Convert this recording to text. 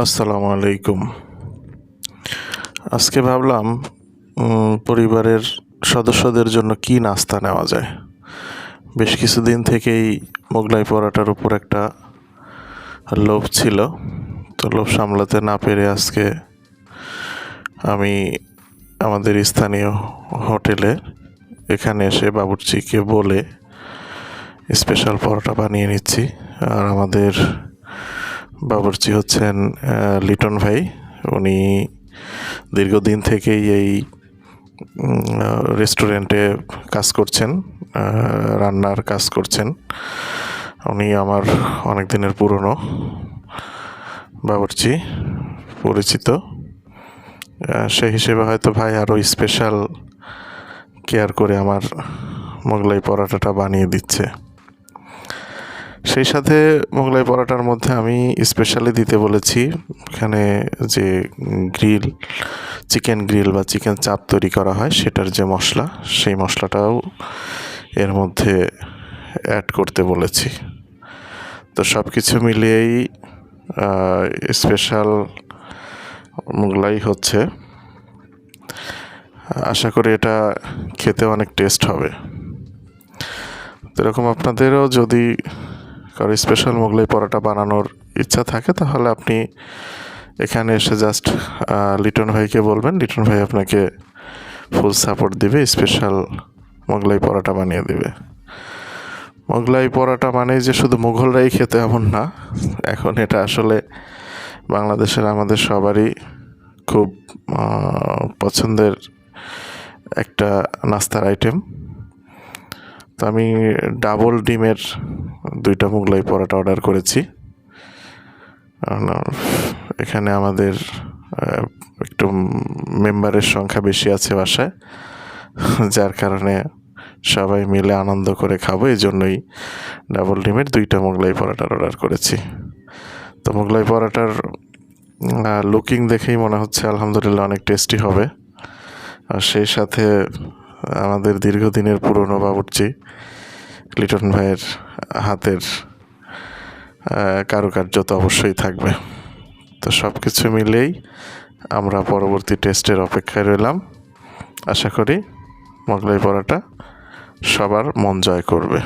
আসসালামু আলাইকুম। আজকে ভাবলাম পরিবারের সদস্যদের জন্য কি নাস্তা নেওয়া যায়। বেশ কিছুদিন থেকেই মোগলাই পরোটার উপর একটা লোভ ছিল। তো লোভ সামলাতে না পেরে আজকে আমি আমাদের স্থানীয় হোটেলে এখানে এসে বাবুর্চিকে বলে স্পেশাল পরোটা বানিয়ে নিচ্ছি। আর আমাদের বাবুর্চি হচ্ছেন লিটন ভাই। উনি দীর্ঘদিন থেকেই এই রেস্টুরেন্টে কাজ করছেন রান্নার কাজ করছেন। উনি আমার অনেক দিনের পুরনো বাবুর্চি, পরিচিত। সেই হিসেবে হয়তো ভাই আরও স্পেশাল কেয়ার করে আমার মোগলাই পরোটাটা বানিয়ে দিচ্ছে। সেই সাথে মোগলাই পরোটার মধ্যে আমি স্পেশালি দিতে বলেছি। এখানে যে গ্রিল চিকেন গ্রিল বা চিকেন চাপ তৈরি করা হয়, সেটার যে মশলা, সেই মশলাটাও এর মধ্যে অ্যাড করতে বলেছি। তো সব কিছু মিলিয়েই স্পেশাল মোগলাই হচ্ছে। আশা করি এটা খেতে অনেক টেস্ট হবে। তো এরকম আপনাদেরও যদি কারও স্পেশাল মোগলাই পরোটা বানানোর ইচ্ছা থাকে, তাহলে আপনি এখানে এসে জাস্ট লিটন ভাইকে বলবেন। লিটন ভাই আপনাকে ফুল সাপোর্ট দিবে স্পেশাল মোগলাই পরোটা বানিয়ে দিবে। মোগলাই পরোটা মানে যে শুধু মুঘলরাই খেতে এমন না, এখন এটা আসলে বাংলাদেশের আমাদের সবারই খুব পছন্দের একটা নাস্তার আইটেম তো আমি ডাবল ডিমের দুইটা মোগলাই পরোটা অর্ডার করেছি। এখানে আমাদের একটু মেম্বারের সংখ্যা বেশি আছে বাসায়, যার কারণে সবাই মিলে আনন্দ করে খাব এই জন্যই ডাবল ডিমের দুইটা মোগলাই পরোটার অর্ডার করেছি। তো মোগলাই পরোটার লুকিং দেখেই মনে হচ্ছে আলহামদুলিল্লাহ অনেক টেস্টি হবে। আর সেই সাথে আমাদের দীর্ঘদিনের পুরনো বাবুর্চি, লিটন ভাইয়ের হাতের কারুকার্য তো অবশ্যই থাকবে। তো সব কিছু মিলেই আমরা পরবর্তী টেস্টের অপেক্ষায় রইলাম। আশা করি মোগলাই পড়াটা সবার মন জয় করবে।